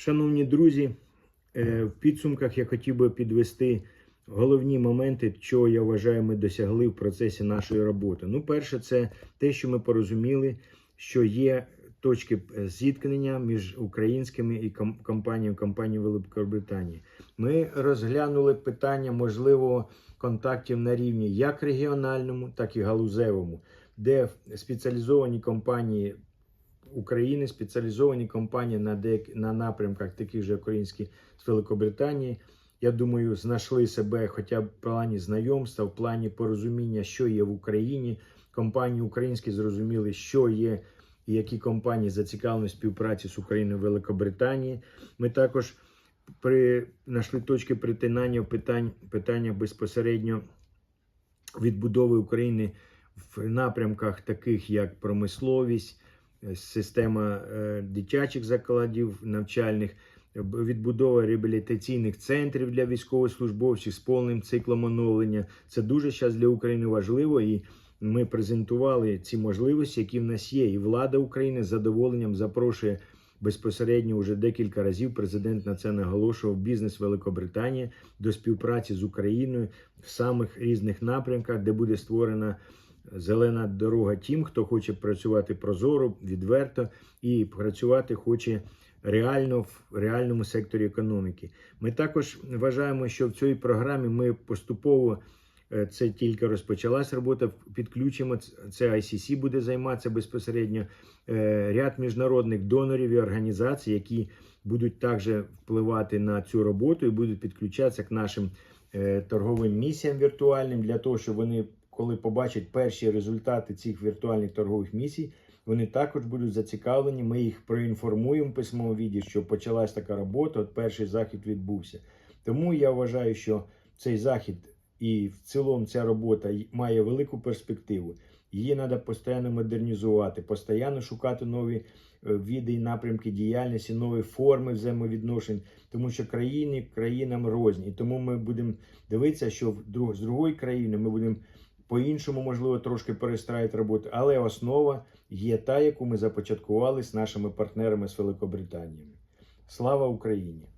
Шановні друзі, е, в підсумках я хотів би підвести головні моменти, чого я вважаю, ми досягли в процесі нашої роботи. Ну, перше, це те, що ми порозуміли, що є точки е, зіткнення між українськими і ком- компаніями компанією Великобританії. Ми розглянули питання можливого контактів на рівні як регіональному, так і галузевому, де спеціалізовані компанії України, спеціалізовані компанії на деяк... на напрямках, таких же українські з Великобританії. Я думаю, знайшли себе хоча б в плані знайомства, в плані порозуміння, що є в Україні. Компанії українські зрозуміли, що є і які компанії зацікавлені в співпраці з Україною в Великобританії. Ми також при знайшли точки притинання в питань, питаннях безпосередньо відбудови України в напрямках, таких як промисловість, система е, дитячих закладів навчальних, е, відбудова реабілітаційних центрів для військовослужбовців з повним циклом оновлення. Це дуже зараз для України важливо. І ми презентували ці можливості, які в нас є. І влада України з задоволенням запрошує безпосередньо вже декілька разів. Президент на це наголошував бізнес Великобританії до співпраці з Україною в самих різних напрямках, де буде створена зелена дорога тим, хто хоче працювати прозоро, відверто і працювати хоче реально в реальному секторі економіки. Ми також вважаємо, що в цій програмі ми поступово. е, Це тільки розпочалась робота. Підключимо це ICC буде займатися безпосередньо е, ряд міжнародних донорів і організацій, які будуть також впливати на цю роботу і будуть підключатися к нашим е, торговим місіям віртуальним для того, щоб вони, коли побачать перші результати цих віртуальних торгових місій, вони також будуть зацікавлені. Ми їх проінформуємо в письмовому віді, що почалась така робота. От перший захід відбувся. Тому я вважаю, що цей захід і в цілому ця робота має велику перспективу. Її треба постійно модернізувати, постійно шукати нові е, види і напрямки діяльності, нові форми взаємовідношень, тому що країни країнам розні. І тому ми будемо дивитися, що з другої країни ми будемо по-іншому, можливо, трошки перестраїть роботу, але основа є та, яку ми започаткували з нашими партнерами з Великобританією. Слава Україні!